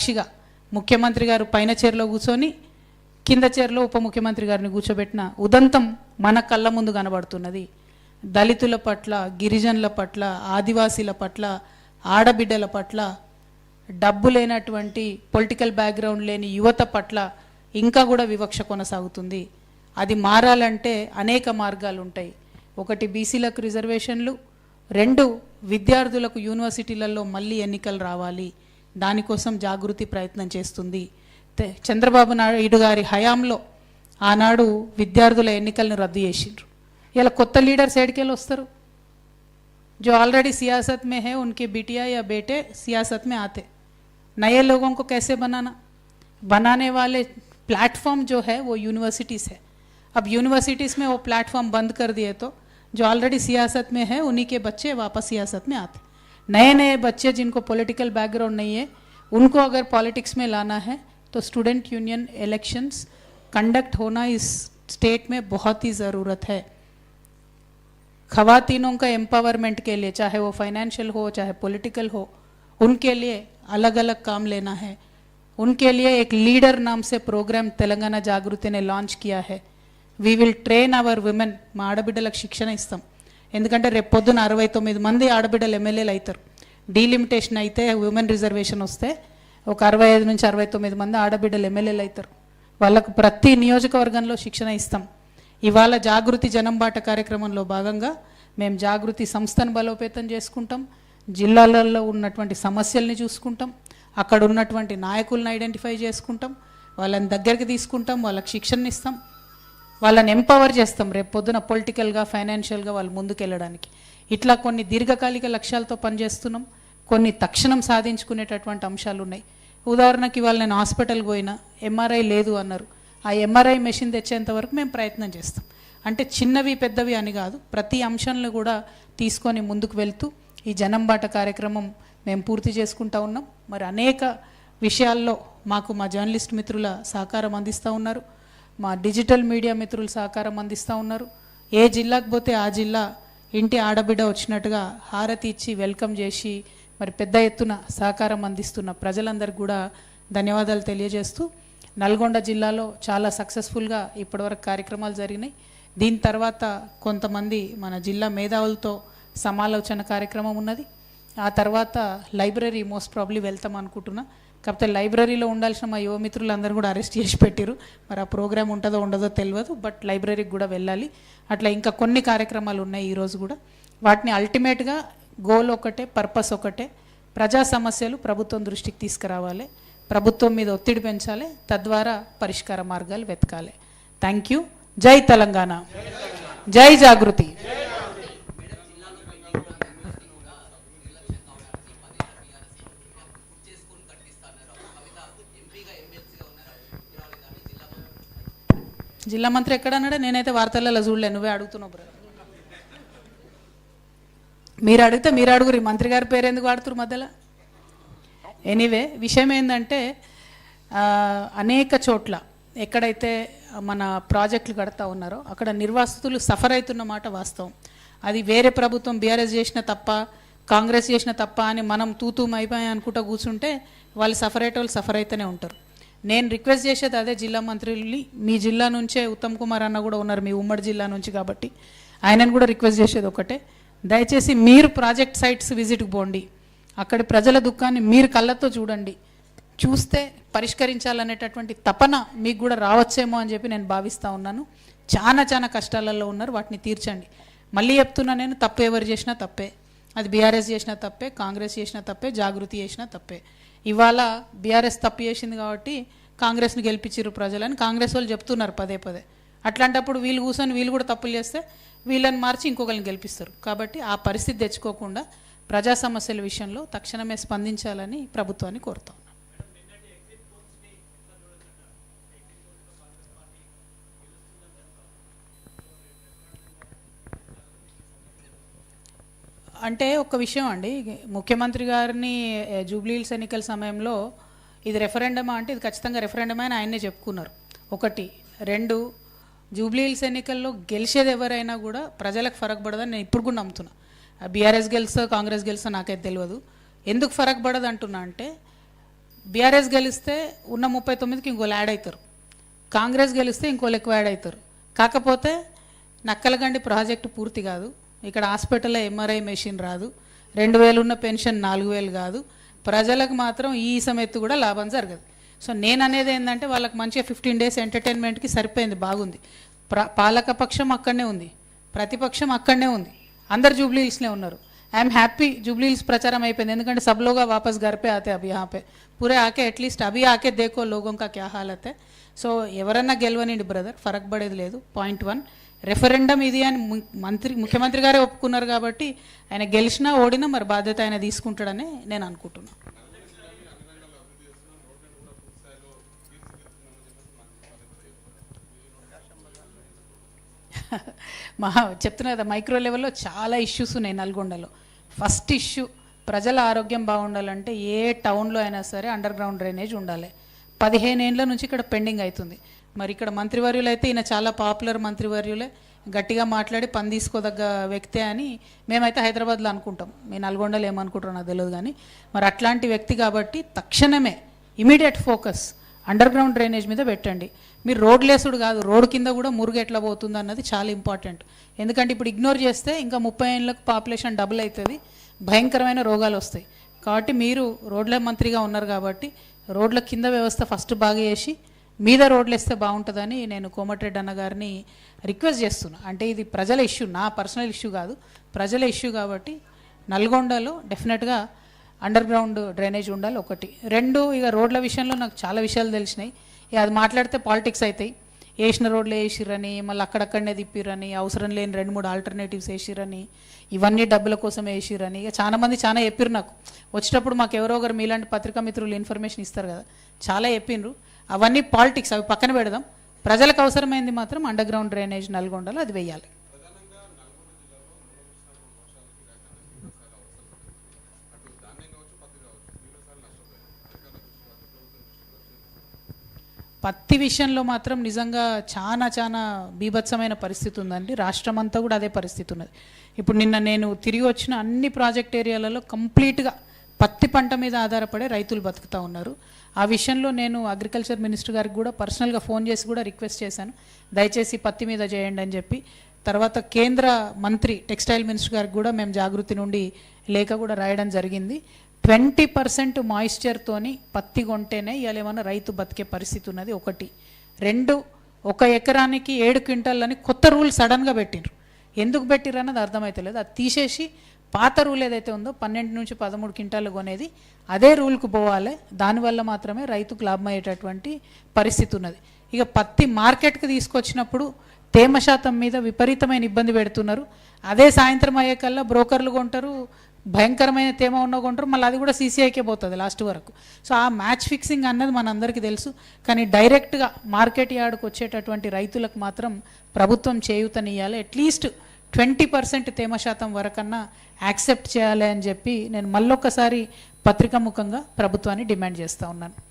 సాక్షిగా ముఖ్యమంత్రి గారు పైన చైర్లో కూర్చొని కింద చైర్లో ఉప ముఖ్యమంత్రి గారిని కూర్చోబెట్టిన ఉదంతం మన కళ్ళ ముందు కనబడుతున్నది. దళితుల పట్ల గిరిజనుల పట్ల ఆదివాసీల పట్ల ఆడబిడ్డల పట్ల డబ్బు లేనటువంటి పొలిటికల్ బ్యాక్గ్రౌండ్ లేని యువత పట్ల ఇంకా కూడా వివక్ష కొనసాగుతుంది. అది మారాలంటే అనేక మార్గాలు ఉంటాయి ఒకటి బీసీలకు రిజర్వేషన్లు రెండు విద్యార్థులకు యూనివర్సిటీలలో మళ్ళీ ఎన్నికలు రావాలి. దానికోసం జాగృతి ప్రయత్నం చేస్తుంది తె- చంద్రబాబు నాయుడు గారి హయాంలో ఆనాడు విద్యార్థుల ఎన్నికలను రద్దు చేసిండ్రు ఇలా కొత్త లీడర్స్ ఏడికెళ్ళి వస్తారు जो ऑलरेडी सियासत में है उनके बिटिया या बेटे सियासत में आते नए लोगों को कैसे बनाना बनाने वाले प्लेटफॉर्म जो है वो यूनिवर्सिटीज़ है अब यूनिवर्सिटीज़ में वो प्लेटफॉर्म बंद कर दिए तो जो ऑलरेडी सियासत में है उन्हीं के बच्चे वापस सियासत में आते नए नए बच्चे जिनको पॉलिटिकल बैकग्राउंड नहीं है उनको अगर पॉलिटिक्स में लाना है तो स्टूडेंट यूनियन इलेक्शंस कंडक्ट होना इस स्टेट में बहुत ही ज़रूरत है खवातीनों का एम्पावरमेंट के लिए चाहे वो फाइनेंशियल हो चाहे पॉलिटिकल हो उनके लिए अलग अलग काम लेना है उनके लिए एक लीडर नाम से प्रोग्राम तेलंगाना जागृति ने లాంచ్ किया है we will train our women మా ఆడబిడ్డలకు శిక్షణ ఇస్తాం ఎందుకంటే రేపు పొద్దున అరవై తొమ్మిది మంది ఆడబిడ్డలు ఎమ్మెల్యేలు అవుతారు. డీలిమిటేషన్ అయితే ఉమెన్ రిజర్వేషన్ వస్తే ఒక అరవై ఐదు నుంచి అరవై తొమ్మిది మంది ఆడబిడ్డలు ఎమ్మెల్యేలు అవుతారు. వాళ్ళకు ప్రతి నియోజకవర్గంలో శిక్షణ ఇస్తాం. ఇవాళ జాగృతి జనంబాట కార్యక్రమంలో భాగంగా మేము జాగృతి సంస్థను బలోపేతం చేసుకుంటాం. జిల్లాలలో ఉన్నటువంటి సమస్యల్ని చూసుకుంటాం. అక్కడ ఉన్నటువంటి నాయకులను ఐడెంటిఫై చేసుకుంటాం. వాళ్ళని దగ్గరికి తీసుకుంటాం. వాళ్ళకి శిక్షణ ఇస్తాం. వాళ్ళని ఎంపవర్ చేస్తాం రేపు పొద్దున పొలిటికల్గా ఫైనాన్షియల్గా వాళ్ళు ముందుకెళ్ళడానికి. ఇట్లా కొన్ని దీర్ఘకాలిక లక్ష్యాలతో పనిచేస్తున్నాం. కొన్ని తక్షణం సాధించుకునేటటువంటి అంశాలు ఉన్నాయి ఉదాహరణకి ఇవాళ నేను హాస్పిటల్కి పోయినా ఎంఆర్ఐ లేదు అన్నారు. ఆ ఎంఆర్ఐ మెషిన్ తెచ్చేంత వరకు మేము ప్రయత్నం చేస్తాం. అంటే చిన్నవి పెద్దవి అని కాదు. ప్రతి అంశాలను కూడా తీసుకొని ముందుకు వెళ్తూ ఈ జనంబాట కార్యక్రమం మేము పూర్తి చేసుకుంటా ఉన్నాం. మరి అనేక విషయాల్లో మాకు మా జర్నలిస్ట్ మిత్రుల సహకారం అందిస్తూ ఉన్నారు. మా డిజిటల్ మీడియా మిత్రులు సహకారం అందిస్తూ ఉన్నారు. ఏ జిల్లాకు పోతే ఆ జిల్లా ఇంటి ఆడబిడ్డ వచ్చినట్టుగా హారతి ఇచ్చి వెల్కమ్ చేసి మరి పెద్ద ఎత్తున సహకారం అందిస్తున్న ప్రజలందరికీ కూడా ధన్యవాదాలు తెలియజేస్తూ నల్గొండ జిల్లాలో చాలా సక్సెస్ఫుల్గా ఇప్పటివరకు కార్యక్రమాలు జరిగినాయి. దీని తర్వాత కొంతమంది మన జిల్లా మేధావులతో సమాలోచన కార్యక్రమం ఉన్నది. ఆ తర్వాత లైబ్రరీ మోస్ట్ ప్రాబ్లీ వెళ్తాం అనుకుంటున్నా. కాకపోతే లైబ్రరీలో ఉండాల్సిన మా యువ మిత్రులందరూ కూడా అరెస్ట్ చేసి పెట్టారు మరి ఆ ప్రోగ్రామ్ ఉంటుందో ఉండదో తెలియదు బట్ లైబ్రరీకి కూడా వెళ్ళాలి. అట్లా ఇంకా కొన్ని కార్యక్రమాలు ఉన్నాయి ఈరోజు కూడా. వాటిని అల్టిమేట్గా గోల్ ఒకటే పర్పస్ ఒకటే. ప్రజా సమస్యలు ప్రభుత్వం దృష్టికి తీసుకురావాలి. ప్రభుత్వం మీద ఒత్తిడి పెంచాలి. తద్వారా పరిష్కార మార్గాలు వెతకాలి. Thank you. జై తెలంగాణ. జై జాగృతి. జిల్లా మంత్రి ఎక్కడ అన్నాడా నేనైతే వార్తలలో చూడలే. నువ్వే అడుగుతున్నావు బ్రదర్. మీరు అడిగితే మీరు అడుగురు. ఈ మంత్రి గారి పేరు ఎందుకు వాడుతురు మధ్యలో? ఎనీవే విషయం ఏంటంటే అనేక చోట్ల ఎక్కడైతే మన ప్రాజెక్టులు కడతా ఉన్నారో అక్కడ నిర్వాసితులు సఫర్ అవుతున్న మాట వాస్తవం. అది వేరే ప్రభుత్వం బీఆర్ఎస్ చేసిన తప్ప కాంగ్రెస్ చేసిన తప్ప అని మనం తూతూం అయిపోయి అనుకుంటా కూర్చుంటే వాళ్ళు సఫర్ అయ్యే వాళ్ళు సఫర్ అయితేనే ఉంటారు. నేను రిక్వెస్ట్ చేసేది అదే జిల్లా మంత్రుల్ని. మీ జిల్లా నుంచే ఉత్తమ్ కుమార్ అన్న కూడా ఉన్నారు మీ ఉమ్మడి జిల్లా నుంచి కాబట్టి. ఆయనను కూడా రిక్వెస్ట్ చేసేది ఒకటే. దయచేసి మీరు ప్రాజెక్ట్ సైట్స్ విజిట్కి పోండి. అక్కడి ప్రజల దుఃఖాన్ని మీరు కళ్ళతో చూడండి. చూస్తే పరిష్కరించాలనేటటువంటి తపన మీకు కూడా రావచ్చేమో అని చెప్పి నేను భావిస్తూ ఉన్నాను. చాలా చాలా కష్టాలలో ఉన్నారు వాటిని తీర్చండి. మళ్ళీ చెప్తున్నా నేను తప్పు ఎవరు చేసినా తప్పే. అది బీఆర్ఎస్ చేసినా తప్పే కాంగ్రెస్ చేసినా తప్పే జాగృతి చేసినా తప్పే. ఇవాళ బీఆర్ఎస్ తప్పు చేసింది కాబట్టి కాంగ్రెస్ని గెలిపించారు ప్రజలని కాంగ్రెస్ వాళ్ళు చెప్తున్నారు పదే పదే. అట్లాంటప్పుడు వీళ్ళు కూర్చొని వీళ్ళు కూడా తప్పులు చేస్తే వీళ్ళని మార్చి ఇంకొకరిని గెలిపిస్తారు. కాబట్టి ఆ పరిస్థితి తెచ్చుకోకుండా ప్రజా సమస్యల విషయంలో తక్షణమే స్పందించాలని ప్రభుత్వాన్ని కోరుతాం. అంటే ఒక విషయం అండి. ముఖ్యమంత్రి గారిని జూబ్లీహిల్స్ ఎన్నికల సమయంలో ఇది రెఫరెండమా అంటే ఇది ఖచ్చితంగా రెఫరెండమే అని ఆయన్నే చెప్పుకున్నారు. ఒకటి. రెండు. జూబ్లీహిల్స్ ఎన్నికల్లో గెలిచేది ఎవరైనా కూడా ప్రజలకు ఫరక్ పడదని నేను ఇప్పుడు కూడా నమ్ముతున్నా. బీఆర్ఎస్ గెలుస్తా కాంగ్రెస్ గెలుస్తా నాకైతే తెలియదు. ఎందుకు ఫరక్ పడదు అంటున్నా అంటే బీఆర్ఎస్ గెలిస్తే ఉన్న ముప్పై తొమ్మిదికి ఇంకోళ్ళు యాడ్ అవుతారు కాంగ్రెస్ గెలిస్తే ఇంకోళ్ళు ఎక్కువ యాడ్ అవుతారు కాకపోతే నక్కలగండి ప్రాజెక్టు పూర్తి కాదు. ఇక్కడ హాస్పిటల్లో ఎంఆర్ఐ మెషిన్ రాదు. రెండు వేలు ఉన్న పెన్షన్ నాలుగు వేలు కాదు. ప్రజలకు మాత్రం ఈ సమయత్తు కూడా లాభం జరగదు. సో నేను అనేది ఏంటంటే వాళ్ళకి మంచిగా ఫిఫ్టీన్ డేస్ ఎంటర్టైన్మెంట్కి సరిపోయింది బాగుంది. ప్ర పాలకపక్షం అక్కడనే ఉంది. ప్రతిపక్షం అక్కడనే ఉంది. అందరు జూబ్లీల్స్లో ఉన్నారు. ఐఎమ్ హ్యాపీ జూబ్లీస్ ప్రచారం అయిపోయింది. ఎందుకంటే సబ్లోగా వాపస్ గర్పే ఆతే అభి ఆపే. పూరే ఆకే అట్లీస్ట్ అభి ఆకే దేకో లోగం కా క్యా హాలత్ సో ఎవరన్నా గెలవనిండి బ్రదర్ ఫరక్ పడేది లేదు. Point one. రెఫరెండం ఇది అని మంత్రి ముఖ్యమంత్రి గారే ఒప్పుకున్నారు కాబట్టి ఆయన గెలిచినా ఓడినా మరి బాధ్యత ఆయన తీసుకుంటాడని నేను అనుకుంటున్నాను మా చెప్తున్నా కదా మైక్రో లెవెల్లో చాలా ఇష్యూస్ ఉన్నాయి నల్గొండలో. ఫస్ట్ ఇష్యూ ప్రజల ఆరోగ్యం బాగుండాలంటే ఏ టౌన్లో అయినా సరే అండర్ గ్రౌండ్ డ్రైనేజ్ ఉండాలి. పదిహేను ఏండ్ల నుంచి ఇక్కడ పెండింగ్ అవుతుంది. మరి ఇక్కడ మంత్రివర్యులు అయితే ఈయన చాలా పాపులర్ మంత్రివర్యులే. గట్టిగా మాట్లాడి పని తీసుకోదగ్గ వ్యక్తే అని మేమైతే హైదరాబాద్లో అనుకుంటాం. మీ నల్గొండలో ఏమనుకుంటారో నాకు తెలియదు కానీ మరి అట్లాంటి వ్యక్తి కాబట్టి తక్షణమే immediate focus underground drainage మీద పెట్టండి. మీరు రోడ్లేసుడు కాదు రోడ్ కింద కూడా మురుగు ఎట్లా పోతుంది అన్నది చాలా ఇంపార్టెంట్. ఎందుకంటే ఇప్పుడు ఇగ్నోర్ చేస్తే ఇంకా ముప్పై ఏళ్ళకు పాపులేషన్ డబుల్ అవుతుంది భయంకరమైన రోగాలు వస్తాయి. కాబట్టి మీరు రోడ్ల మంత్రిగా ఉన్నారు కాబట్టి రోడ్ల కింద వ్యవస్థ ఫస్ట్ బాగా చేసి మీద రోడ్లు వేస్తే బాగుంటుందని నేను కోమటిరెడ్డి అన్న గారిని రిక్వెస్ట్ చేస్తున్నా. అంటే ఇది ప్రజల ఇష్యూ నా పర్సనల్ ఇష్యూ కాదు ప్రజల ఇష్యూ కాబట్టి నల్గొండలో డెఫినెట్గా అండర్ గ్రౌండ్ డ్రైనేజ్ ఉండాలి ఒకటి. రెండు ఇక రోడ్ల విషయంలో నాకు చాలా విషయాలు తెలిసినాయి. అది మాట్లాడితే పాలిటిక్స్ అవుతాయి వేసిన రోడ్లు వేసిరని మళ్ళీ అక్కడక్కడనే తిప్పిరని అవసరం లేని రెండు మూడు ఆల్టర్నేటివ్స్ వేసిరని ఇవన్నీ డబ్బుల కోసం వేసిరని ఇక చాలా మంది చాలా చెప్పిర్రు నాకు. వచ్చేటప్పుడు మాకు ఎవరో ఒకరు మీలాంటి పత్రికా మిత్రులు ఇన్ఫర్మేషన్ ఇస్తారు కదా చాలా చెప్పిండ్రు అవన్నీ పాలిటిక్స్ అవి పక్కన పెడదాం. ప్రజలకు అవసరమైంది మాత్రం అండర్ గ్రౌండ్ డ్రైనేజ్ నల్గొండలో అది వెయ్యాలి పత్తి విషయంలో మాత్రం నిజంగా చాలా చాలా బీభత్సమైన పరిస్థితి ఉందండి. రాష్ట్రం అంతా కూడా అదే పరిస్థితి ఉన్నది. ఇప్పుడు నిన్న నేను తిరిగి వచ్చిన అన్ని ప్రాజెక్ట్ ఏరియాలలో కంప్లీట్గా పత్తి పంట మీద ఆధారపడే రైతులు బతుకుతూ ఉన్నారు. ఆ విషయంలో నేను అగ్రికల్చర్ మినిస్టర్ గారికి కూడా పర్సనల్గా ఫోన్ చేసి కూడా రిక్వెస్ట్ చేశాను. దయచేసి పత్తి మీద చేయండి అని చెప్పి. తర్వాత కేంద్ర మంత్రి టెక్స్టైల్ మినిస్టర్ గారికి కూడా మేము జాగృతి నుండి లేఖ కూడా రాయడం జరిగింది. ట్వంటీ పర్సెంట్ మాయిశ్చర్తోని పత్తి కొంటేనే ఇవాళ రైతు బతికే పరిస్థితి ఉన్నది ఒకటి. రెండు ఒక ఎకరానికి ఏడు క్వింటాలని కొత్త రూల్ సడన్గా పెట్టిండ్రు. ఎందుకు పెట్టిర్రు అన్నది అర్థమైతలేదు. అది తీసేసి పాత రూల్ ఏదైతే ఉందో పన్నెండు నుంచి పదమూడు క్వింటాలు కొనేది అదే రూల్కు పోవాలి. దానివల్ల మాత్రమే రైతుకు లాభం అయ్యేటటువంటి పరిస్థితి ఉన్నది. ఇక పత్తి మార్కెట్కి తీసుకొచ్చినప్పుడు తేమ శాతం మీద విపరీతమైన ఇబ్బంది పెడుతున్నారు. అదే సాయంత్రం అయ్యేకల్లా బ్రోకర్లు కొంటారు భయంకరమైన తేమ ఉన్న కొంటారు. మళ్ళీ అది కూడా సీసీఐకే పోతుంది లాస్ట్ వరకు. సో ఆ మ్యాచ్ ఫిక్సింగ్ అన్నది మనందరికీ తెలుసు. కానీ డైరెక్ట్గా మార్కెట్ యార్డ్కి వచ్చేటటువంటి రైతులకు మాత్రం ప్రభుత్వం చేయూతనియాలి అట్లీస్ట్ ట్వంటీ పర్సెంట్ తేమ శాతం వరకన్నా యాక్సెప్ట్ చేయాలి అని చెప్పి నేను మళ్ళొక్కసారి పత్రికా ముఖంగా ప్రభుత్వాన్ని డిమాండ్ చేస్తూ ఉన్నాను.